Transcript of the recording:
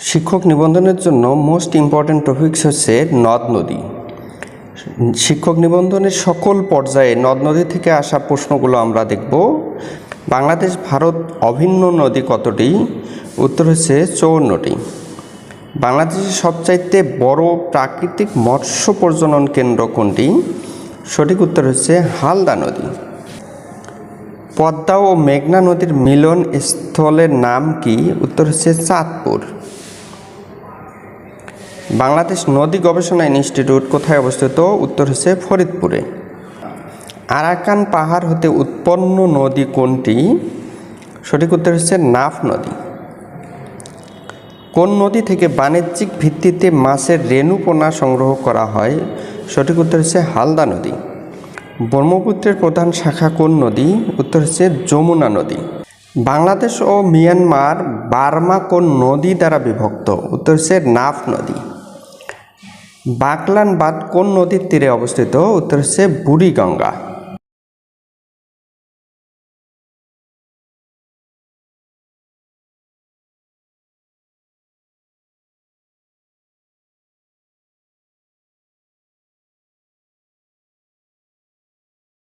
শিক্ষক নিবন্ধনের জন্য মোস্ট ইম্পর্ট্যান্ট টপিকস হচ্ছে নদ নদী। শিক্ষক নিবন্ধনের সকল পর্যায়ে নদ নদী থেকে আসা প্রশ্নগুলো আমরা দেখব। বাংলাদেশ, ভারত অভিন্ন নদী কতটি? উত্তর হচ্ছে চৌন্নটি। বাংলাদেশের সবচাইতে বড় প্রাকৃতিক মৎস্য প্রজনন কেন্দ্র কোনটি? সঠিক উত্তর হচ্ছে হালদা নদী। পদ্মা ও মেঘনা নদীর মিলন স্থলের নাম কি? উত্তর হচ্ছে চাঁদপুর। বাংলাদেশ নদী গবেষণা ইনস্টিটিউট কোথায় অবস্থিত? উত্তর হচ্ছে ফরিদপুরে। আরাকান পাহাড় হতে উৎপন্ন নদী কোনটি? সঠিক উত্তর হচ্ছে নাফ নদী। কোন নদী থেকে বাণিজ্যিক ভিত্তিতে মাছের রেণুপোনা সংগ্রহ করা হয়? সঠিক উত্তর হচ্ছে হালদা নদী। ব্রহ্মপুত্রের প্রধান শাখা কোন নদী? উত্তর হচ্ছে যমুনা নদী। বাংলাদেশ ও মিয়ানমার বার্মা কোন নদী দ্বারা বিভক্ত? উত্তর হচ্ছে নাফ নদী। বাকলান বাঁধ কোন নদীর তীরে অবস্থিত? উত্তর হচ্ছে বুড়িগঙ্গা।